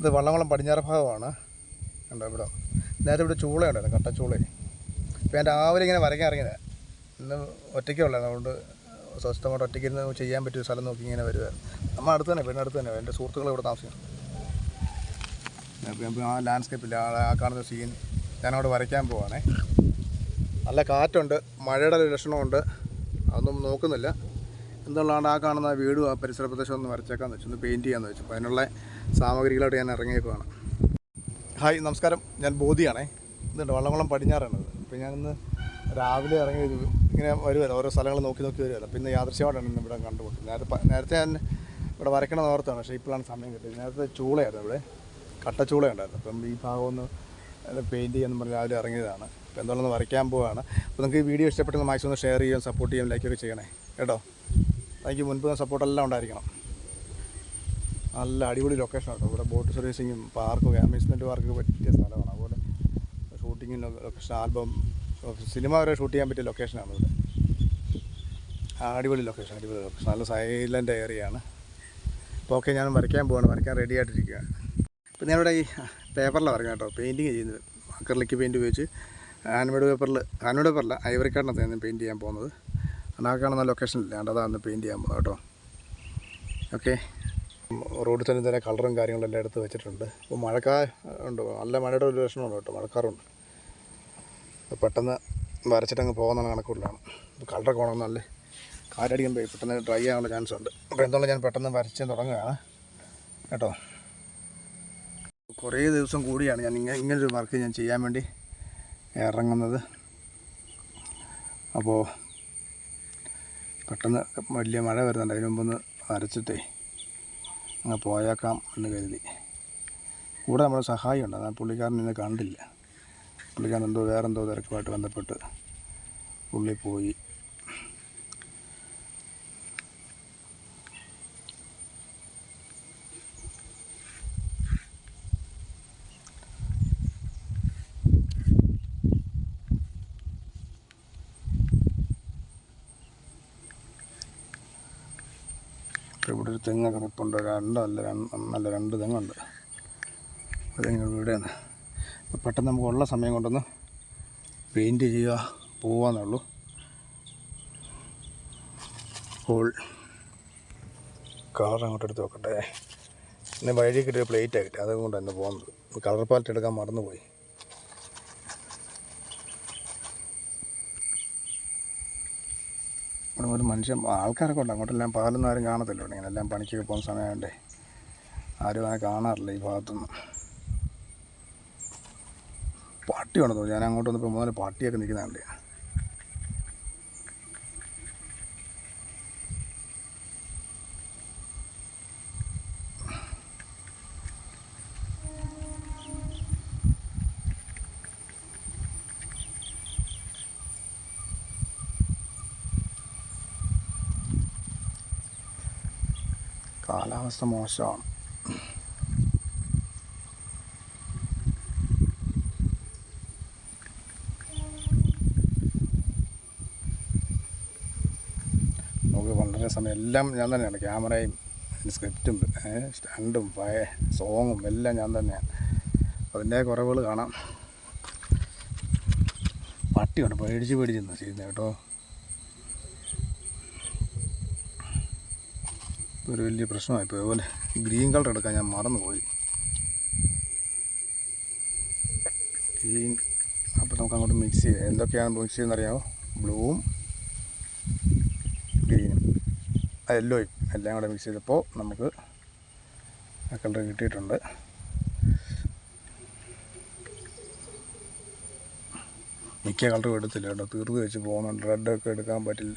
ഇത് വള്ളംകുളം പടിഞ്ഞാറ് ഭാഗമാണ്. കണ്ടോ ഇവിടെ? നേരത്തെ ഇവിടെ ചൂളയുണ്ടായിരുന്നു കട്ടച്ചൂള. ഇപ്പം ഞാൻ രാവിലെ ഇങ്ങനെ വരയ്ക്കാൻ ഇറങ്ങിയത്. ഇന്ന് ഒറ്റയ്ക്കുള്ളത് അതുകൊണ്ട് സ്വസ്ഥമായിട്ട് ഒറ്റയ്ക്ക് ഇരുന്ന് ചെയ്യാൻ പറ്റിയ സ്ഥലം നോക്കി ഇങ്ങനെ വരുമായിരുന്നു നമ്മൾ അടുത്ത് തന്നെ പിന്നെ അടുത്ത് തന്നെ. എന്റെ സുഹൃത്തുക്കൾ ഇവിടെ താമസിക്കുന്നു. അപ്പം ആ ലാൻഡ്സ്കേപ്പിൽ ആ ആ കാണുന്ന സീൻ ഞാനവിടെ വരയ്ക്കാൻ പോവാണേ. നല്ല കാറ്റുണ്ട്. മഴയുടെ ഒരു ലക്ഷണമുണ്ട്. അതൊന്നും നോക്കുന്നില്ല. എന്തുള്ളതാണ് ആ കാണുന്ന വീടും ആ പരിസര പ്രദേശം ഒന്ന് വരച്ചേക്കാന്ന് വെച്ചു ഒന്ന് പെയിന്റ് ചെയ്യാമെന്ന് വെച്ചു. അപ്പോൾ അതിനുള്ള സാമഗ്രികളായിട്ട് ഞാൻ ഇറങ്ങിയേക്കുവാണ്. ഹായ് നമസ്കാരം. ഞാൻ ബോധിയാണേ. ഇതുണ്ട് വള്ളംകുളം പടിഞ്ഞാറാണത് അപ്പോൾ ഞാനിന്ന് രാവിലെ ഇറങ്ങി ഇങ്ങനെ വരുമല്ലോ ഓരോ സ്ഥലങ്ങൾ നോക്കി നോക്കി വരുമല്ലോ അപ്പോൾ ഇന്ന് യാദൃശ്യമായിട്ടാണ് ഇന്ന് ഇവിടെ കണ്ടുപോകുന്നത് നേരത്തെ നേരത്തെ ഞാൻ ഇവിടെ വരയ്ക്കണം ഓർത്താണ് പക്ഷേ ഇപ്പോഴാണ് സമയം കിട്ടിയത്. നേരത്തെ ചൂളയായിരുന്നു ഇവിടെ. കട്ടച്ചൂള ഉണ്ടായിരുന്നു. അപ്പം ഈ ഭാഗം ഒന്ന് പെയിന്റ് ചെയ്യാന്ന് പറഞ്ഞ് രാവിലെ ഇറങ്ങിയതാണ്. അപ്പോൾ എന്തുകൊണ്ടൊന്ന് വരയ്ക്കാൻ പോവുകയാണ് അപ്പോൾ നിങ്ങൾക്ക് ഈ വീഡിയോ ഇഷ്ടപ്പെട്ടെങ്കിൽ മാക്സിമം ഒന്ന് ഷെയർ ചെയ്യാൻ സപ്പോർട്ട് ചെയ്യാൻ ലൈക്കൊക്കെ ചെയ്യണേ. കേട്ടോ? എനിക്ക് മുൻപ് സപ്പോർട്ടെല്ലാം ഉണ്ടായിരിക്കണം. നല്ല അടിപൊളി ലൊക്കേഷൻ കേട്ടോ ഇവിടെ ബോട്ട് സർവീസിങ്ങും പാർക്കും അമ്യൂസ്മെന്റ് പാർക്കൊക്കെ പറ്റിയ സ്ഥലമാണ്. അതുപോലെ ഷൂട്ടിങ്ങിന് ലൊക്കേഷൻ ആൽബം സിനിമ വരെ ഷൂട്ട് ചെയ്യാൻ പറ്റിയ ലൊക്കേഷനാണ് ഇവിടെ. അടിപൊളി ലൊക്കേഷൻ അടിപൊളി ലൊക്കേഷൻ നല്ല സൈലന്റ് ഏരിയയാണ് അപ്പോൾ ഓക്കെ ഞാൻ വരയ്ക്കാൻ പോവാണ്. വരയ്ക്കാൻ റെഡി ആയിട്ടിരിക്കുകയാണ് ഇപ്പം ഞാനിവിടെ ഈ പേപ്പറിലാണ് വരയ്ക്കാം കേട്ടോ. പെയിന്റിങ് ചെയ്യുന്നത്. അക്രലിക്ക് പെയിന്റ് ഉപയോഗിച്ച് ഹാൻഡ്മെയ്ഡ് പേപ്പറിൽ ഹാൻഡ്മെയ്ഡ് പേപ്പറിൽ ഐവറി ഞാൻ പെയിന്റ് ചെയ്യാൻ പോകുന്നത്. ആ കാണുന്ന ലൊക്കേഷനില്ല അതാണ് പെയിന്റ് ചെയ്യാൻ പോകുന്നത് കേട്ടോ. ഓക്കെ റോഡിൽ തന്നെ തന്നെ കളറും കാര്യങ്ങളും എല്ലാം എടുത്ത് വെച്ചിട്ടുണ്ട്. അപ്പോൾ മഴക്കാ ഉണ്ട്? നല്ല മഴയുടെ ഒരു ലക്ഷണമുണ്ട് കേട്ടോ. മഴക്കാറുണ്ട്. പെട്ടെന്ന് വരച്ചിട്ടങ്ങ് പോകുന്ന കണക്കുള്ളതാണ് കളറൊക്കെ വേണം നല്ല കാറ്റടിക്കുമ്പോൾ പെട്ടെന്ന് ഡ്രൈ ആകാനുള്ള ചാൻസ് ഉണ്ട്. അപ്പോൾ എന്തുകൊണ്ട് ഞാൻ പെട്ടെന്ന് വരച്ച് തുടങ്ങുകയാണ്? കേട്ടോ. കുറേ ദിവസം കൂടിയാണ് ഞാൻ ഇങ്ങനെ ഇങ്ങനൊരു വർക്ക് ഞാൻ ചെയ്യാൻ വേണ്ടി ഇറങ്ങുന്നത്. അപ്പോൾ പെട്ടെന്ന് വലിയ മഴ വരുന്നുണ്ട്. അതിന് മുമ്പൊന്ന് വരച്ചിട്ടേ അങ്ങ് പോയേക്കാം എന്ന് കരുതി. കൂടെ നമ്മുടെ സഹായം ഉണ്ട് അതാ പുള്ളിക്കാരൻ ഇന്ന് കണ്ടില്ല. പുള്ളിക്കാരൻ എന്തോ വേറെന്തോ തിരക്കുമായിട്ട് ബന്ധപ്പെട്ട് പുള്ളി പോയി. ഇപ്പോൾ ഇവിടെ ഒരു തെങ്ങൊക്കെ നിൽപ്പുണ്ട് രണ്ടല്ല രണ്ട് നല്ല രണ്ട് തെങ്ങുണ്ട്. തെങ്ങ് ഇവിടെയാണ് പെട്ടെന്ന് നമുക്ക് ഉള്ള സമയം കൊണ്ടൊന്ന് പെയിന്റ് ചെയ്യുക പോവാന്നുള്ളൂ ഹോൾ കളർ അങ്ങോട്ട് എടുത്ത് നോക്കട്ടെ പിന്നെ വഴി കിട്ടിയ പ്ലേറ്റ് ആയിട്ട് അതുകൊണ്ട് തന്നെ പോകുന്നത്. കളർ പാലറ്റ് എടുക്കാൻ മറന്നുപോയി. ഇവിടെ ഒരു മനുഷ്യൻ ആൾക്കാരൊക്കെ ഉണ്ട്. അങ്ങോട്ടെല്ലാം പകലൊന്നും ആരും കാണത്തില്ല ഇങ്ങനെ എല്ലാം പണിക്കൊക്കെ പോകുന്ന സമയമുണ്ടേ ആരും അങ്ങനെ കാണാറില്ല ഈ ഭാഗത്തുനിന്ന് പട്ടി ഉണ്ടെന്ന് തോന്നുന്നു ഞാൻ അങ്ങോട്ട് വന്നപ്പോൾ മൂന്നാൽ പട്ടിയൊക്കെ നിൽക്കുന്നുണ്ട് കാലാവസ്ഥ മോശമാണ്. നമുക്ക് വളരെ സമയം എല്ലാം ഞാൻ തന്നെയാണ്. ക്യാമറയും സ്ക്രിപ്റ്റും സ്റ്റണ്ടും പയ സോങ്ങും എല്ലാം ഞാൻ തന്നെയാണ്. അതിന്റെ കുറവുകൾ കാണാം. പട്ടിയുണ്ട് പേടിച്ച് പേടിച്ച് ചെയ്യുന്നത് കേട്ടോ. ഒരു വലിയ പ്രശ്നമായി ഇപ്പോൾ അതുപോലെ ഗ്രീൻ കളർ എടുക്കാൻ ഞാൻ മറന്നുപോയി. ഗ്രീൻ അപ്പോൾ നമുക്ക് അങ്ങോട്ട് മിക്സ് ചെയ്യാം. എന്തൊക്കെയാണ് മിക്സ് ചെയ്യുന്നറിയാമോ ബ്ലൂവും ഗ്രീനും യെല്ലോയും എല്ലാം കൂടെ മിക്സ് ചെയ്തപ്പോൾ നമുക്ക് ആ കളർ കിട്ടിയിട്ടുണ്ട്. മിക്ക കളറും എടുത്തില്ല കേട്ടോ. തീർത്ത് വെച്ച് പോകുന്നുണ്ട്. റെഡൊക്കെ എടുക്കാൻ പറ്റില്ല.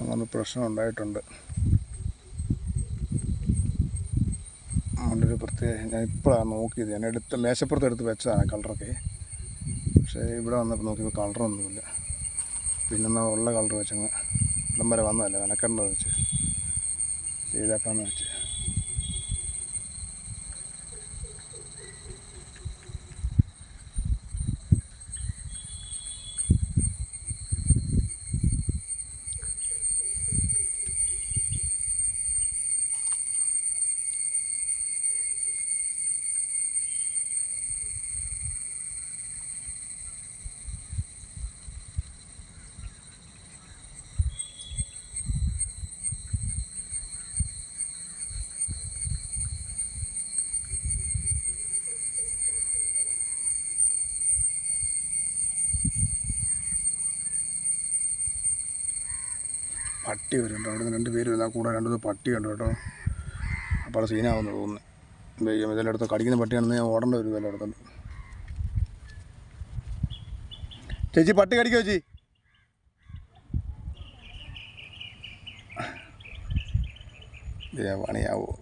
അങ്ങനെ പ്രശ്നം ഉണ്ടായിട്ടുണ്ട്. അതുകൊണ്ടൊരു പ്രത്യേക ഞാൻ ഇപ്പോഴാണ് നോക്കിയത്. ഞാൻ എടുത്ത് മേശപ്പുറത്ത് എടുത്ത് വെച്ചതാണ് കളറൊക്കെ. പക്ഷേ ഇവിടെ വന്നപ്പോൾ നോക്കിയപ്പോൾ കളറൊന്നുമില്ല. പിന്നെ ഉള്ള കളർ വെച്ചങ്ങ് ഇടം വരെ വന്നതല്ലേ നനക്കണ്ടത് വെച്ച്. ചെയ്തേക്കാന്ന് വെച്ച്. പട്ടി വരുന്നുണ്ട്. അവിടെ നിന്ന് രണ്ട് പേര് വരുന്ന കൂടെ രണ്ടു പട്ടി ഉണ്ട് കേട്ടോ. അപ്പോൾ അവിടെ സീനാവുന്നു തോന്നുന്നു. ഇതെല്ലാം അടുത്ത് കടിക്കുന്ന പട്ടിയാണെന്ന് ഞാൻ ഓടേണ്ട വരും ഇതെല്ലാം അടുത്തുണ്ട് ചേച്ചി പട്ടി കടിക്കോ ചേച്ചി? പണിയാവോ.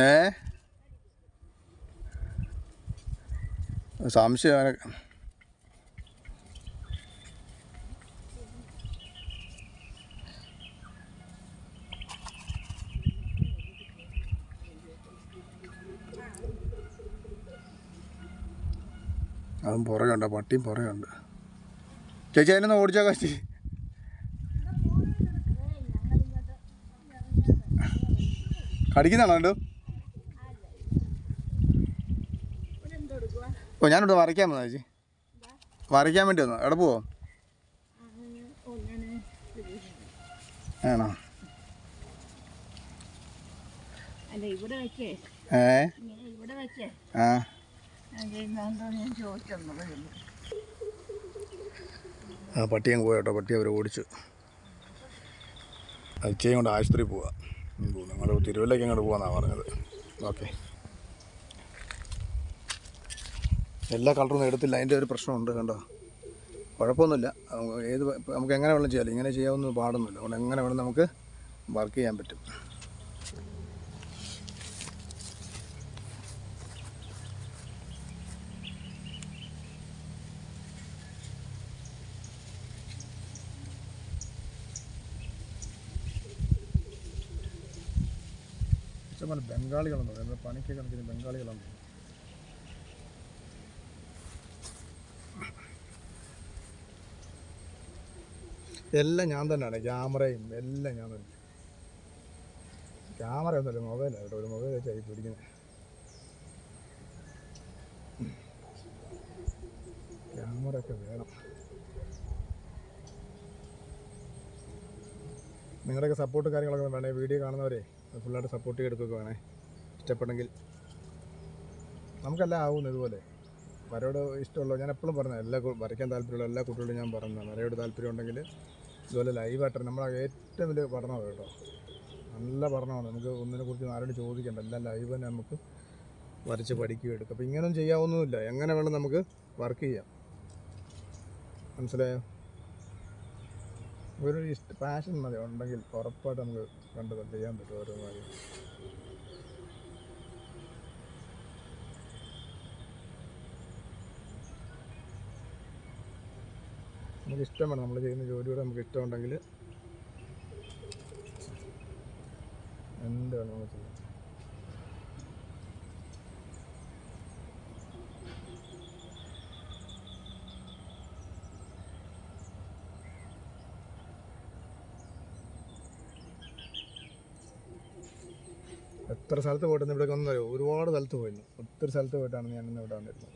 ഏ? സംശയം അതും പുറകുണ്ട് പട്ടിയും പുറകുണ്ട് ചേച്ചി അതിനൊന്ന് ഓടിച്ചാ കാശി. കടിക്കുന്നതാണോ കണ്ടു? ഓ ഞാനിവിടെ വരയ്ക്കാൻ വന്നാ ചേച്ചി. വരയ്ക്കാൻ വേണ്ടി വന്നു എവിടെ പോവോ? ആണോ? ഏ? ആ. ഞാൻ ആ പട്ടി അങ്ങ് പോയാട്ടോ പട്ടി അവർ ഓടിച്ചു. അച്ഛയും കൊണ്ട് ആശുപത്രി പോവാം. നിങ്ങൾ തിരുവല്ലേക്ക് അങ്ങോട്ട് പോവാന്നാ പറഞ്ഞത്. ഓക്കെ. എല്ലാ കളറും എടുത്തില്ല. അതിന്റെ ഒരു പ്രശ്നമുണ്ട് കണ്ടോ. കുഴപ്പമൊന്നുമില്ല. ഏത് നമുക്ക് എങ്ങനെ വേണം ചെയ്യാമല്ലോ ഇങ്ങനെ ചെയ്യാവുന്ന പാടൊന്നുമില്ല. അതുകൊണ്ട് എങ്ങനെ വേണം നമുക്ക് വർക്ക് ചെയ്യാൻ പറ്റും. ഇഷ്ടംപോലെ ബംഗാളികളെന്ന് പറയുന്നത്. പണിക്ക് കണക്കിന് ബംഗാളികളാണ്. എല്ലാം ഞാൻ തന്നെയാണ്. ക്യാമറയും എല്ലാം ഞാൻ തന്നെ. ക്യാമറ ഒന്നുമല്ല മൊബൈലാണ് കേട്ടോ. ഒരു മൊബൈൽ വെച്ചായി പിടിക്കുന്നത് ക്യാമറ ഒക്കെ വേണം. നിങ്ങളുടെയൊക്കെ സപ്പോർട്ട് കാര്യങ്ങളൊക്കെ വേണേ വീഡിയോ കാണുന്നവരെ. ഫുള്ളായിട്ട് സപ്പോർട്ട് ചെയ്തെടുക്കുകയൊക്കെ വേണേ ഇഷ്ടപ്പെട്ടെങ്കിൽ നമുക്കെല്ലാം ആവുന്നു ഇതുപോലെ. വരയോട് ഇഷ്ടമുള്ള ഞാൻ എപ്പോഴും പറഞ്ഞത് എല്ലാ വരയ്ക്കാൻ താല്പര്യമുള്ള എല്ലാ കുട്ടികളും ഞാൻ പറഞ്ഞതാണ് വരയോട് താല്പര്യം ഉണ്ടെങ്കിൽ ഇതുപോലെ ലൈവായിട്ട് നമ്മൾ ഏറ്റവും വലിയ പഠനമാണ് കേട്ടോ. നല്ല പഠനമാണ്. നമുക്ക് ഒന്നിനെ കുറിച്ച് ആരോട് ചോദിക്കേണ്ട. എല്ലാം ലൈവ് തന്നെ നമുക്ക് വരച്ച് പഠിക്കുകയും എടുക്കും. അപ്പോൾ ഇങ്ങനെയൊന്നും ചെയ്യാവുന്നതുമില്ല എങ്ങനെ വേണം നമുക്ക് വർക്ക് ചെയ്യാം. മനസ്സിലായോ? ഒരു ഇഷ്ട പാഷൻ മതി. ഉണ്ടെങ്കിൽ ഉറപ്പായിട്ട് നമുക്ക് കണ്ടത് ചെയ്യാൻ പറ്റും ഓരോ കാര്യം. നമുക്ക് ഇഷ്ടം വേണം നമ്മൾ ചെയ്യുന്ന ജോലിയോട് നമുക്ക് ഇഷ്ടമുണ്ടെങ്കിൽ എന്താണ് വേണം നമുക്ക് എത്ര സ്ഥലത്ത് പോയിട്ടെന്ന് ഇവിടെ വന്നറിയോ ഒരുപാട് സ്ഥലത്ത് പോയിരുന്നു. ഒത്തിരി സ്ഥലത്ത് പോയിട്ടാണ് ഞാൻ ഇന്ന് ഇവിടെ വന്നിരുന്നത്.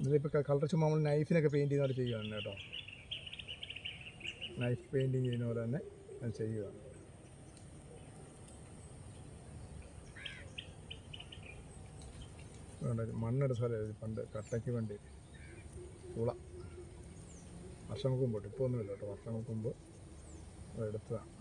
ഇതിലിപ്പോൾ കളർ ചുമ്മാ നമ്മൾ നൈഫിനൊക്കെ പെയിന്റ് ചെയ്യുന്ന ചെയ്യുകയാണ് കേട്ടോ. നൈഫ് പെയിന്റിങ് ചെയ്യുന്ന പോലെ തന്നെ ഞാൻ ചെയ്യുകയാണ്. മണ്ണെടുത്ത പണ്ട് കട്ടയ്ക്ക് വേണ്ടി. തുള വർഷങ്ങൾക്ക് മുമ്പോട്ട് ഇപ്പോൾ ഒന്നുമില്ല കേട്ടോ. വർഷങ്ങൾക്ക് മുമ്പ് എടുത്തതാണ്.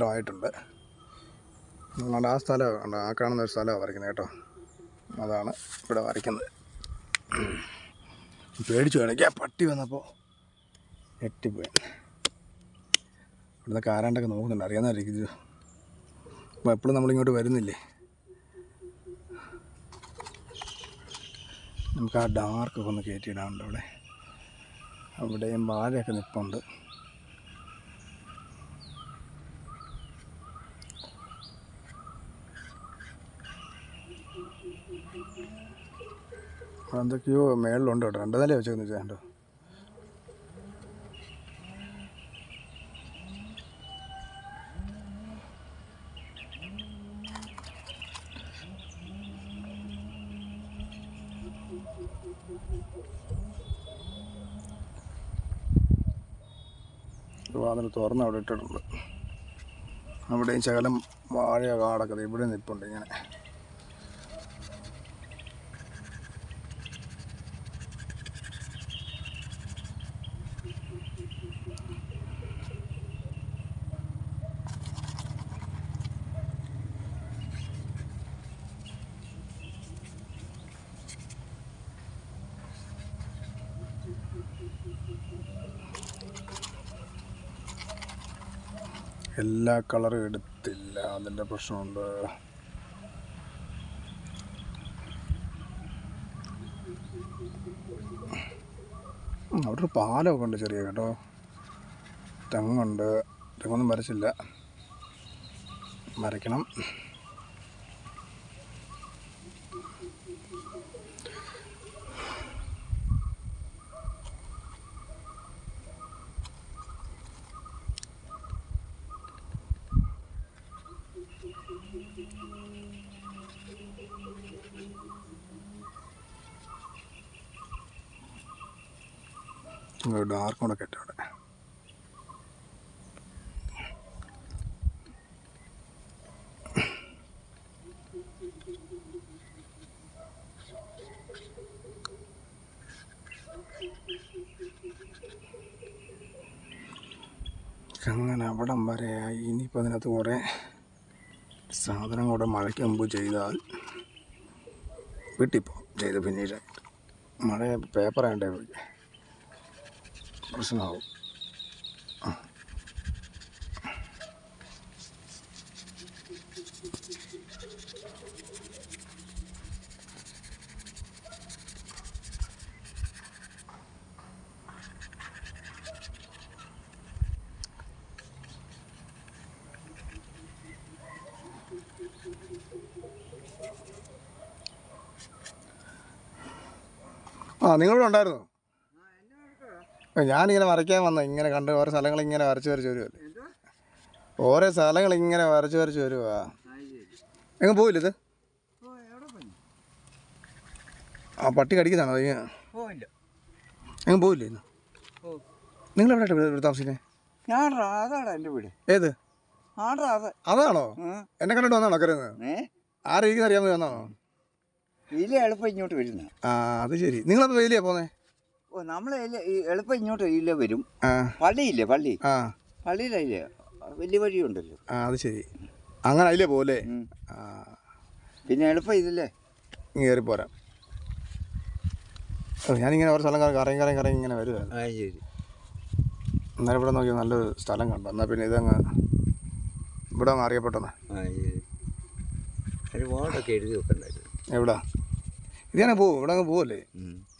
ഇത്ര ആയിട്ടുണ്ട് നിങ്ങളുടെ ആ സ്ഥലം ആ കാണുന്ന ഒരു സ്ഥലമാണ് വരയ്ക്കുന്നത് കേട്ടോ. അതാണ് ഇവിടെ വരയ്ക്കുന്നത്. പേടിച്ചു വേണമെങ്കിൽ ആ പട്ടി വന്നപ്പോൾ ഞെട്ടിപ്പോയി. ഇവിടുന്ന് കാരാണ്ടൊക്കെ നോക്കുന്നുണ്ട്. അറിയാമെന്നായിരിക്കും ഇത് അപ്പോൾ എപ്പോഴും നമ്മളിങ്ങോട്ട് വരുന്നില്ലേ? നമുക്ക് ആ ഡാർക്കൊക്കെ ഒന്ന് കയറ്റിയിടാനുണ്ട് അവിടെ. അവിടെയും വാഴയൊക്കെ നിൽപ്പുണ്ട് എന്തൊക്കെയോ മേളിലുണ്ട് കേട്ടോ. രണ്ട് നില വെച്ചേക്കുന്നു ചേട്ടോ വാതിൽ തുറന്ന് അവിടെ ഇട്ടിട്ടുണ്ട്. അവിടെയും ശകലം വാഴ കാടൊക്കെ ഇവിടെ നിൽപ്പുണ്ട് ഇങ്ങനെ. കളറും എടുത്തില്ല. അതിന്റെ പ്രശ്നമുണ്ട്. അവിടെ ഒരു പാലമൊക്കെ ഉണ്ട് ചെറിയ കേട്ടോ. തെങ്ങുണ്ട്. തെങ്ങൊന്നും വരച്ചില്ല. വരയ്ക്കണം. ഡാർക്ക് കെട്ടി അവിടെ. അങ്ങനെ അവിടം വരെ ഇനിയിപ്പോൾ അതിനകത്ത് കുറേ സാധനം കൂടെ മഴയ്ക്ക് മുമ്പ് ചെയ്താൽ വീട്ടിൽ പോകും ചെയ്ത് പിന്നീട്. മഴ പേപ്പർ ആണ്ടേ പോയി. പ്രശ്നമാവും. ആ നിങ്ങളിവിടെ ഉണ്ടായിരുന്നു? ഞാനിങ്ങനെ വരയ്ക്കാൻ വന്ന ഇങ്ങനെ കണ്ട് ഓരോ സ്ഥലങ്ങൾ ഇങ്ങനെ വരച്ച് വരച്ച് വരുമല്ലേ ഓരോ സ്ഥലങ്ങൾ ഇങ്ങനെ വരച്ച് വരച്ച് വരുവാ. എങ്ങും പോയില്ല ഇത്? ആ പട്ടി കടിക്കുന്നതാണോ പോയില്ല എങ്ങും പോയില്ലേ ഇന്ന്? നിങ്ങൾ എവിടെ താമസിക്കുന്നത് ഞാൻ അതാണ് എന്റെ വീട്. ഏത്? അതാണോ? എന്നെ കണ്ടിട്ട് വന്നാണോ കരുതുന്നത് ആരെങ്കിലും അറിയാൻ വന്നാണോ? ഇതിലെ എളുപ്പം ഇങ്ങോട്ട് വരുന്നത്. ആ അത് ശരി. നിങ്ങളപ്പോൾ വെയിലിയാ പോന്നേ? ഓ നമ്മളെ എളുപ്പം ഇങ്ങോട്ട് ഇല്ല വരും. പള്ളിയില്ലേ പള്ളി? പള്ളിയിലല്ലേ വലിയ വഴിയുണ്ടല്ലോ. ആ അത് ശരി. അങ്ങനെ അല്ലേ പോലെ ആ. പിന്നെ എളുപ്പം ഇതില്ലേ കയറി പോരാം. ഞാനിങ്ങനെ ഓരോ സ്ഥലം കറങ്ങി കറങ്ങി കറങ്ങി ഇങ്ങനെ വരുമായിരുന്നു ആ ശരി. അന്നേരം ഇവിടെ നോക്കിയാൽ നല്ലൊരു സ്ഥലം കണ്ടു. എന്നാൽ പിന്നെ ഇതങ്ങ് ഇവിടെ അങ്ങ് അറിയപ്പെട്ടെന്ന്. എവിടാ? ഇത് ഞാൻ പോവും. ഇവിടെ അങ്ങ് പോവല്ലേ?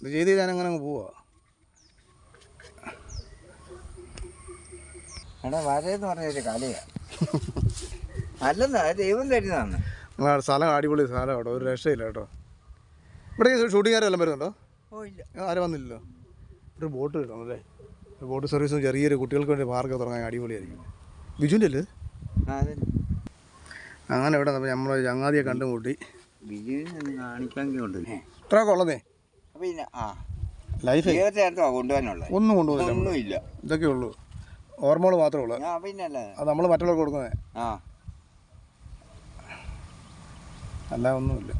ഇത് ചെയ്ത് ഞാൻ അങ്ങനെ അങ്ങ് പോവാ. എടാ വരയെന്ന് പറഞ്ഞൊരു കലയാ അല്ലെന്നാ ദൈവം തരുന്നതാണ്. നിങ്ങളെ സ്ഥലം അടിപൊളി സ്ഥലം കേട്ടോ ഒരു രക്ഷയില്ല കേട്ടോ. ഇവിടെ ഷൂട്ടിങ്ങുകാരെല്ലാം വരുന്നുണ്ടോ? ഓ ഇല്ല. ആരും വന്നില്ലല്ലോ. ഒരു ബോട്ട് കിട്ടണം അല്ലേ? ബോട്ട് സർവീസും ചെറിയൊരു കുട്ടികൾക്ക് വേണ്ടി പാർക്ക് തുടങ്ങാൻ അടിപൊളിയായിരിക്കും. ബിജുവിന്റെ അല്ലേ അങ്ങനെ ഇവിടെ നമ്മൾ ചങ്ങാതിയെ കണ്ടുമുട്ടി. ഇത്ര കൊള്ളതേ ലൈഫേ അടുത്തോ കൊണ്ടുപോകാനുള്ളത്? ഒന്നും കൊണ്ടുപോകില്ല ഇതൊക്കെ ഉള്ളൂ ഓർമ്മകൾ മാത്രമേ ഉള്ളൂ. ആ പിന്നെ അല്ലേ അത് നമ്മൾ മറ്റുള്ളവർക്ക് കൊടുക്കുന്നത്. ആ. അല്ല ഒന്നുമില്ല.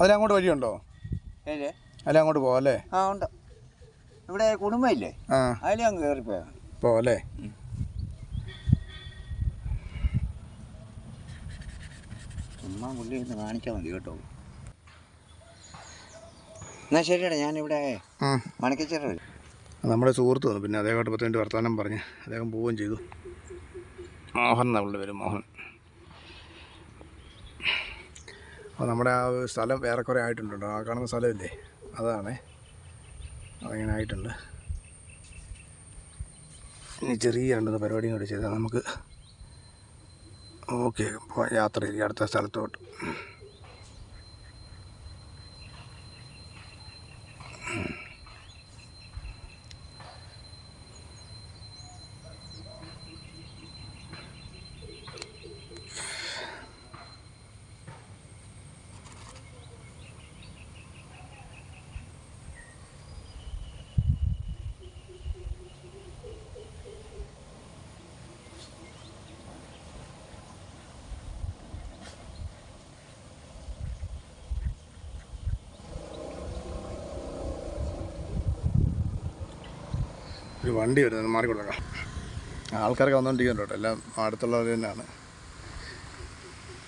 അതിലങ്ങോട്ട് വഴിയുണ്ടോ? അതിലങ്ങോട്ട് അതിലെ അങ്ങോട്ട് പോവാം അല്ലേ? ആ ഉണ്ട്. ഇവിടെ കുടുംബമില്ലേ അതിലെ അങ്ങ് കയറിപ്പോയാ പോവാം അല്ലേ? ചുമ്മാ പുള്ളി ഒന്ന് കാണിച്ചാൽ മതി കേട്ടോ. എന്നാ ശരിയടാ ഞാനിവിടെ മണിക്കച്ചേട്ടാ നമ്മുടെ സുഹൃത്ത് വന്നു പിന്നെ അദ്ദേഹമായിട്ട് പത്ത് മിനിറ്റ് വർത്തമാനം പറഞ്ഞ് അദ്ദേഹം പോവുകയും ചെയ്തു. മോഹൻ നമ്മളുടെ പേര് മോഹൻ. അപ്പോൾ നമ്മുടെ ആ ഒരു സ്ഥലം ഏറെക്കുറെ ആയിട്ടുണ്ട് ആയിട്ടുണ്ടോ ആ കാണുന്ന സ്ഥലമില്ലേ? അതാണേ. അതങ്ങനെ ആയിട്ടുണ്ട്. ഇനി ചെറിയ രണ്ടു പരിപാടിയും കൂടി ചെയ്താൽ നമുക്ക് ഓക്കെ യാത്ര ചെയ്യും അടുത്ത സ്ഥലത്തോട്ട്. ഒരു വണ്ടി വരുന്നത് മാറിക്കൊടുക്കാം ആൾക്കാരൊക്കെ വന്നുകൊണ്ടിരിക്കുന്നുണ്ട് എല്ലാം അടുത്തുള്ളവർ തന്നെയാണ്.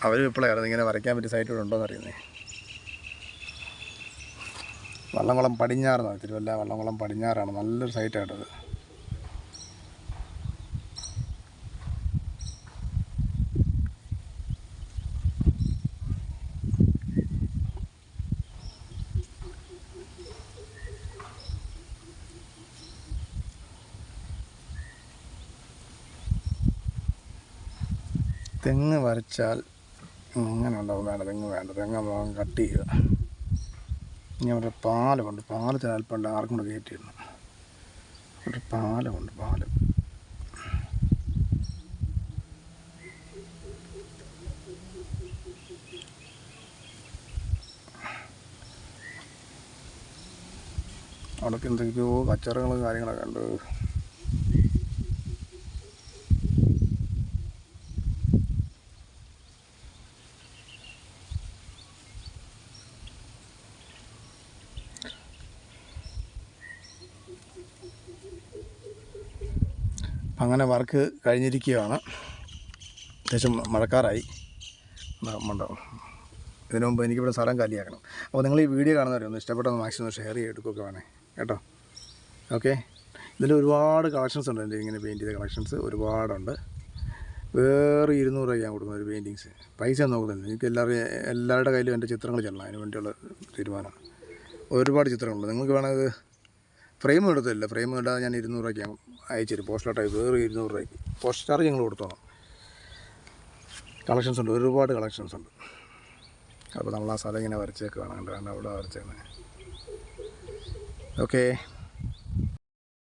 അവരും ഇപ്പോഴായിരുന്നു ഇങ്ങനെ വരയ്ക്കാൻ പറ്റിയ സൈറ്റ് ഇവിടെ ഉണ്ടോയെന്ന് അറിയുന്നത് വള്ളംകുളം പടിഞ്ഞാറെന്നാണ് തിരുവല്ല വള്ളംകുളം പടിഞ്ഞാറാണ്. നല്ലൊരു സൈറ്റായിട്ടത് തെങ്ങ് വരച്ചാൽ അങ്ങനെ ഉണ്ടാവും. വേണ്ട തെങ്ങ് വേണ്ട. തെങ്ങ് ഭാഗം കട്ട് ചെയ്യുക. ഇനി അവിടെ പാലമുണ്ട് പാലത്തിന് അല്പം ഉണ്ട് ആർക്കും കൂടെ കയറ്റിയിരുന്നു. ഒരു പാലമുണ്ട് പാലം. അവിടെ എന്തൊക്കെയോ കച്ചറകളും കാര്യങ്ങളൊക്കെ ഉണ്ട്. വർക്ക് കഴിഞ്ഞിരിക്കുകയാണ്. അത്യാവശ്യം മഴക്കാറായി. മണ്ടോ. ഇതിനു മുമ്പ് എനിക്കിവിടെ സ്ഥലം കാലിയാക്കണം. അപ്പോൾ നിങ്ങൾ ഈ വീഡിയോ കാണുന്നവരൊന്ന് ഇഷ്ടപ്പെട്ടൊന്ന് മാക്സിമം ഷെയർ ചെയ്ത് എടുക്കുകയൊക്കെ വേണേ കേട്ടോ. ഓക്കെ ഇതിൽ ഒരുപാട് കളക്ഷൻസ് ഉണ്ട് എന്റെ ഇങ്ങനെ പെയിന്റ് ചെയ്ത കളക്ഷൻസ് ഒരുപാടുണ്ട്. വേറെ ഇരുന്നൂറ് രൂപ ഞാൻ കൊടുക്കുന്ന ഒരു പെയിന്റിങ്സ് പൈസ ഒന്നും നോക്കുന്നില്ല എനിക്ക് എല്ലാവരും എല്ലാവരുടെ കയ്യിലും എന്റെ ചിത്രങ്ങൾ ചെല്ലണം. അതിന് വേണ്ടിയുള്ള തീരുമാനമാണ്. ഒരുപാട് ചിത്രങ്ങളുണ്ട്. നിങ്ങൾക്ക് വേണമെങ്കിൽ ഫ്രെയിം എടുത്തില്ല ഫ്രെയിം ഇടാതെ ഞാൻ ഇരുന്നൂറ് രൂപയ്ക്ക് അയച്ചു തരും. ടൈപ്പ് വേറെ ഇരുന്നൂറ് രൂപയ്ക്ക്. പോസ്റ്റ് ചാർജ് ഞങ്ങൾ കൊടുത്തോണം കളക്ഷൻസ് ഉണ്ട്. ഒരുപാട് കളക്ഷൻസ് ഉണ്ട്. അപ്പോൾ നമ്മൾ ആ സ്ഥലം ഇങ്ങനെ വരച്ചേക്കാണ് കണ്ട്? അവിടെ വരച്ചേക്കുന്നത് ഓക്കേ